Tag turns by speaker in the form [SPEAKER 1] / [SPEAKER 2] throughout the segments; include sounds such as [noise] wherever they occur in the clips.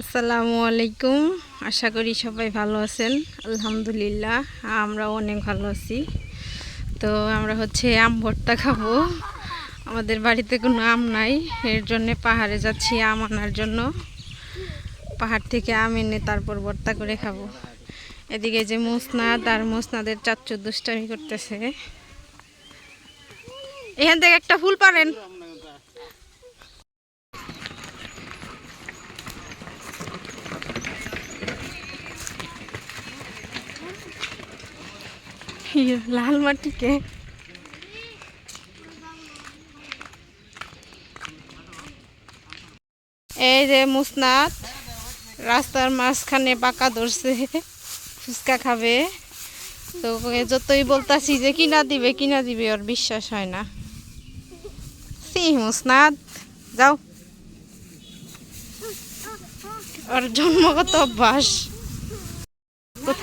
[SPEAKER 1] আসসালামু আলাইকুম। আশা করি সবাই ভালো আছেন। আলহামদুলিল্লাহ আমরা অনেক ভালো আছি। তো আমরা হচ্ছে আম ভর্তা খাব। আমাদের বাড়িতে কোনো আম নাই, এর জন্যে পাহাড়ে যাচ্ছি আম আনার জন্য। পাহাড় থেকে আম এনে তারপর ভর্তা করে খাব। এদিকে যে মোসনাদ আর মোসনাদের চাচ্চু দুষ্টামি করতেছে। এখান থেকে একটা ফুল পারেন [laughs] লাল মাটিকে। এই যে মুসনাত রাস্তার মাঝখানে পাকা ধরছে, ফুচকা খাবে। তো যতই বলতাছি যে কিনা দিবে কিনা দিবে, ওর বিশ্বাস হয় না। সি, মুসনাদ, যাও। ওর জন্মগত অভ্যাস।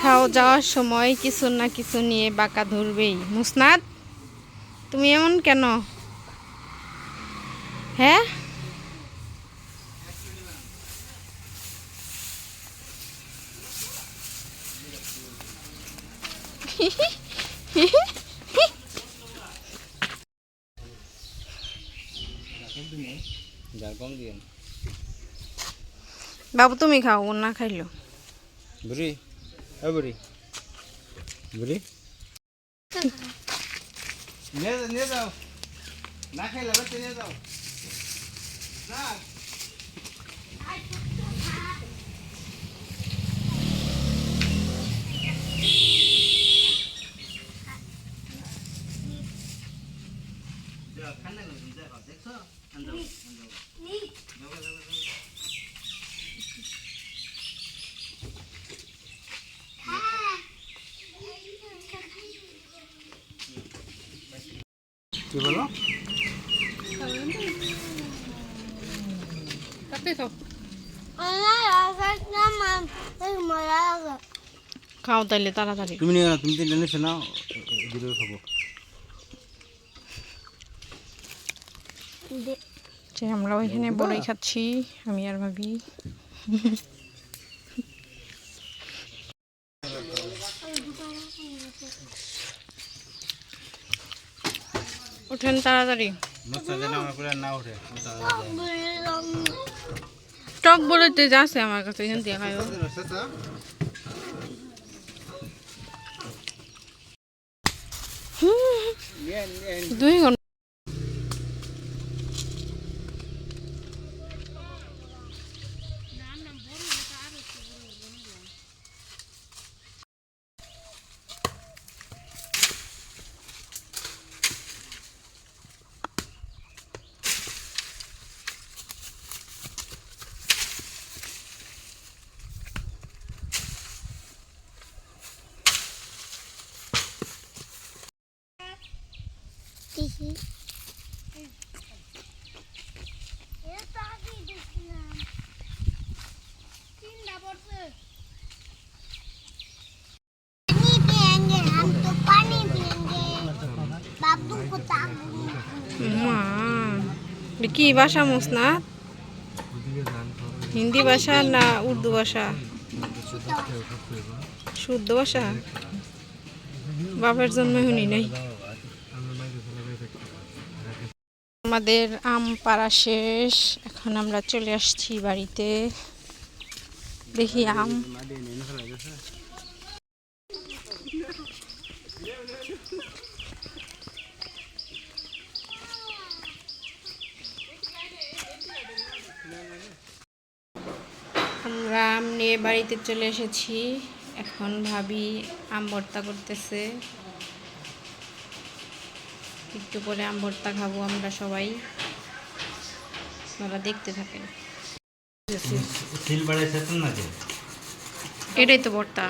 [SPEAKER 1] কোথাও যাওয়ার সময় কিছু না কিছু নিয়ে বাঁকা ধরবেই। মুসনাদ, তুমি এমন কেন? হ্যাঁ? বাবু, তুমি খাও না খাইলো।
[SPEAKER 2] বুড়ি বুড়ি নিয়ে যাও না বাচ্চা নিয়ে যাও। না। কি বলো?
[SPEAKER 1] খাও তাইলে তাড়াতাড়ি।
[SPEAKER 2] তুমি নিয়ে তুমি তিনটা নিছো না দুটো খাব।
[SPEAKER 1] যে আমরা ওইখানে বড়ই খাচ্ছি আমি আর ভাবি। উঠেন তাড়াতাড়ি। টক বলে যা আছে আমার কাছে এখান দিয়ে খাইও। দুই ঘণ্টা কি ভাষা মুসনা হিন্দি ভাষা না উর্দু ভাষা? শুদ্ধ ভাষা? বাবার জন্ম শুনি নাই। আমাদের আম পাড়া শেষ। এখন আমরা চলে আসছি বাড়িতে। দেখি আম। আমরা আম নিয়ে বাড়িতে চলে এসেছি। এখন ভাবি আম ভর্তা করতেছে। একটু করে আম ভর্তা খাব আমরা সবাই। আপনারা দেখতে থাকেন। এটাই তো ভর্তা।